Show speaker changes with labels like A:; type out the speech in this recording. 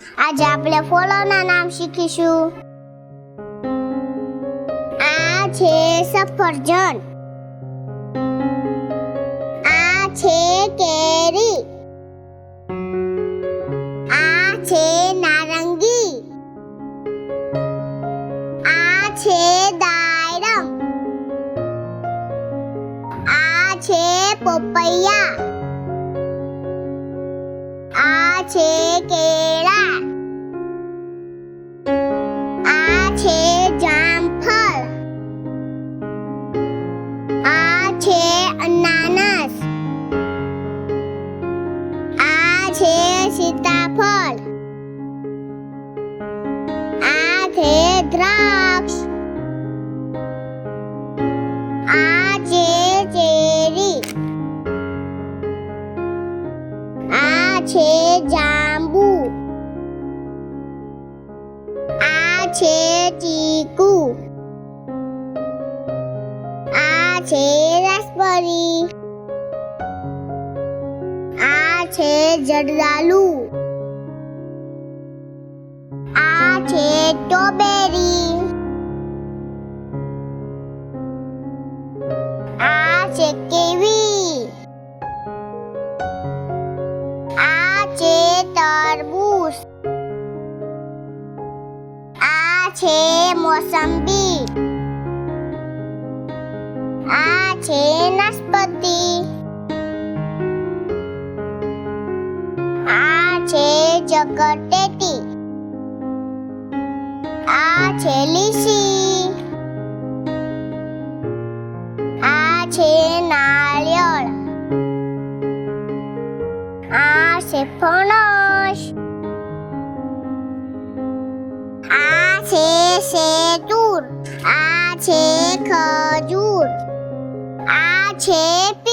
A: આજે આપણે ફળોના નામ શીખીશું. આ છે સફરજન. આ છે કેરી. આ છે નારંગી. આ છે દાડમ આ છે પપૈયા. આ છે કેળા. અનાનસ આ છે સીતાફળ. આ છે દ્રાક્ષ. આ છે ચેરી. આ છે જાંબુ. આ છે ચીકુ. આ છે રાસબરી આ છે જરદાલુ. આ છે સ્ટ્રોબેરી આ છે કેવી. આ છે તરબૂચ. આ છે મોસંબી. નાશપતિ આ છે જગટેટી આ છે લીસી. આ છે નાળિયેર આ છે ફણસ. આ છે સેતુર. આ છે ખજૂર. છે